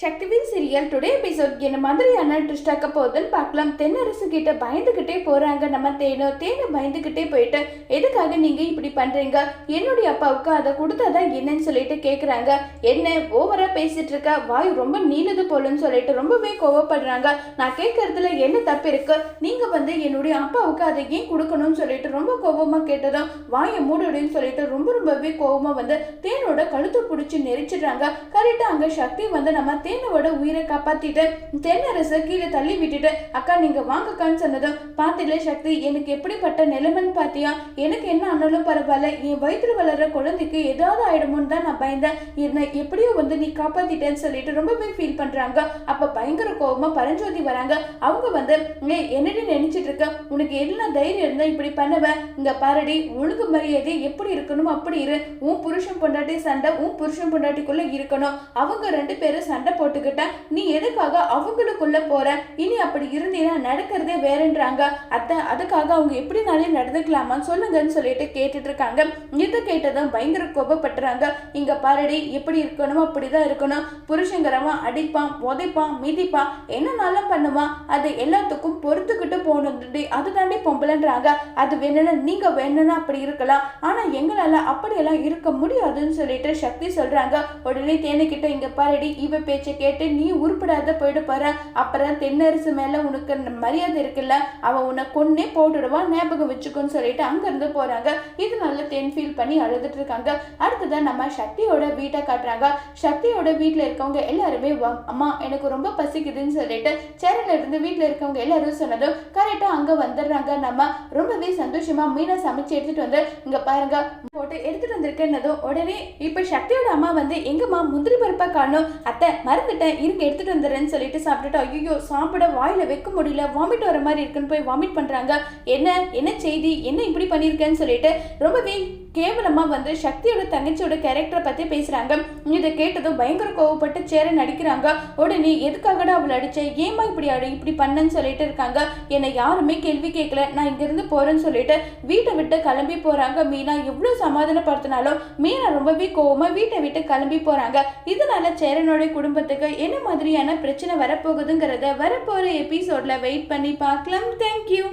சக்திவின் serial today episode என்ன மாதிரியான twist ஆக்க போகுதுன்னு பார்க்கலாம். தென்னரசு கிட்ட பயந்துகிட்டே போறாங்க. நம்ம தேனோ தேனை பயந்துகிட்டே போயிட்டு எதுக்காக நீங்க இப்படி பண்றீங்க? என்னுடைய அப்பாவுக்கு அதை கொடுத்தாதான் என்னன்னு சொல்லிட்டு கேக்குறாங்க. என்ன ஓவரா பேசிட்டு இருக்க வாய் ரொம்ப நீளது போலன்னு சொல்லிட்டு ரொம்பவே கோவப்படுறாங்க. நான் கேட்கறதுல என்ன தப்பு இருக்கு? நீங்க வந்து என்னுடைய அப்பாவுக்கு அதை ஏன் கொடுக்கணும்னு சொல்லிட்டு ரொம்ப கோவமா கேட்டதும் வாயை மூடுன்னு சொல்லிட்டு ரொம்ப ரொம்பவே கோவமா வந்து தேனோட கழுத்தை பிடிச்சி நெரிச்சிடுறாங்க. கரெக்டா அங்க சக்தி வந்து நம்ம தேனோட உயிரை காப்பாத்திட்டு தென்னரசை கீழே தள்ளி விட்டுட்டு அக்கா நீங்க வாங்கக்கான்னு சொன்னதும் பாத்தில சக்தி எனக்கு எப்படிப்பட்ட நிலைமைன்னு பாத்தியா? எனக்கு என்ன ஆனாலும் பரவாயில்ல. என் வயிற்றுல வளர்ற குழந்தைக்கு ஏதாவது ஆயிடுமோன்னு தான் நான் பயந்தேன். என்னை எப்படியோ வந்து நீ காப்பாத்திட்டேன்னு சொல்லிட்டு ரொம்பவே ஃபீல் பண்றாங்க. அப்ப பயங்கர கோபமா பரஞ்சோதி வராங்க. அவங்க வந்து என்னடி நினைச்சிட்டு இருக்க? உனக்கு என்ன தைரியம் இருந்தா இப்படி பண்ணுவ? இங்க பாரடி ஒழுங்கு மரியாதை எப்படி இருக்கணும் அப்படி இரு. உன் புருஷன் பொண்டாட்டி சண்டை உன் புருஷன் பொண்டாட்டிக்குள்ள இருக்கணும். அவங்க ரெண்டு பேரும் சண்டை போட்டுக்கிட்ட நீ எதுக்காக அவங்களுக்குள்ள போற? இனி அப்படி இருந்தீன்னா நடக்கிறதே வேறன்றாங்க. அத்தை அதுக்காக அவங்க எப்படினாலே நடந்துக்கலாமா சொல்லுங்கன்னு சொல்லிட்டு கேட்டுட்டு இருக்காங்க இதை கேட்டதும் பயங்கர கோபப்படுறாங்க. இங்க பாருடி எப்படி இருக்கணும் அப்படிதான் இருக்கணும். புருஷங்கிறவன் அடிப்பான் உதைப்பான் மிதிப்பான். என்னனாலும் பண்ணுவான். அது எல்லாத்துக்கும் பொறுத்துக்கிட்டு போகணும்டி. அது தாண்டி பொம்பளைன்றாங்க. அது வேணும்னா நீங்க வேணும்னா அப்படி இருக்கலாம். ஆனா எங்களால அப்படியெல்லாம் இருக்க முடியாதுன்னு சொல்லிட்டு சக்தி சொல்றாங்க. உடனே தேனுக்கிட்ட இங்க பாருடி இவ பேச்சு கேட்டு நீ உருப்படாத போயிட போற அப்புறம் தென்னரசு மேல உனக்கு மரியாதை இருக்குல்ல? அவ உன்னை கொன்னே போட்டுடுவா ஞாபகம் வச்சுக்கோன்னு சொல்லிட்டு அங்க இருந்து போறாங்க. நல்லா தென் ஃபீல் பண்ணி அழுதுட்டு இருக்காங்க. அடுத்ததான் நம்ம சக்தியோட வீட்டை காட்டுறாங்க. சக்தியோட வீட்ல இருக்கவங்க எல்லாருமே வா- அம்மா எனக்கு ரொம்ப பசிக்குதுன்னு சொல்லிட்டு சேரில் இருந்து வீட்ல இருக்கவங்க எல்லாரும் சொன்னதும் கரெக்டா அங்க வந்துடுறாங்க. நம்ம ரொம்பவே சந்தோஷமா மீனை சமைச்சு எடுத்துட்டு வந்து இங்க பாருங்க. போட்டு எடுத்துட்டு வந்திருக்கேன்னதும் உடனே இப்ப சக்தியோட அம்மா வந்து எங்கம்மா முந்திரி பருப்பை காணும்? அத்தை மறந்துட்டேன். இருங்க எடுத்துட்டு வந்துடுறேன்னு சொல்லிட்டு சாப்பிட்டுட்டு ஐயோ சாப்பிட வாயில வைக்க முடியல. வாமிட் வர மாதிரி இருக்குன்னு போய் வாமிட் பண்றாங்க. என்ன என்ன செய்தி என்ன இப்படி பண்ணியிருக்கேன்னு சொல்லிட்டு ரொம்பவே கேவலமா வந்து சக்தியோட தங்கச்சியோட கேரக்டரை பத்தி பேசுறாங்க. இதை கேட்டதும் பயங்கர கோவப்பட்டு சேர நடிக்கிறாங்க. உடனே எதுக்காகடா அவளை அடிச்ச? ஏமா இப்படி அடி இப்படி பண்ணன்னு சொல்லிட்டு இருக்காங்க. என்னை யாருமே கேள்வி கேட்கல. நான் இங்கிருந்து போறேன்னு சொல்லிட்டு வீட்டை விட்டு கிளம்பி போறாங்க. மீனா எவ்வளவு சமாதானப்படுத்தினாலும் மீனா ரொம்பவே கோவமா வீட்டை விட்டு கிளம்பி போறாங்க. இதனால சேரனோட குடும்பத்துக்கு என்ன மாதிரியான பிரச்சனை வரப்போகுதுங்கிறத வரப்போற எபிசோட்ல வெயிட் பண்ணி பார்க்கலாம். தேங்க்யூ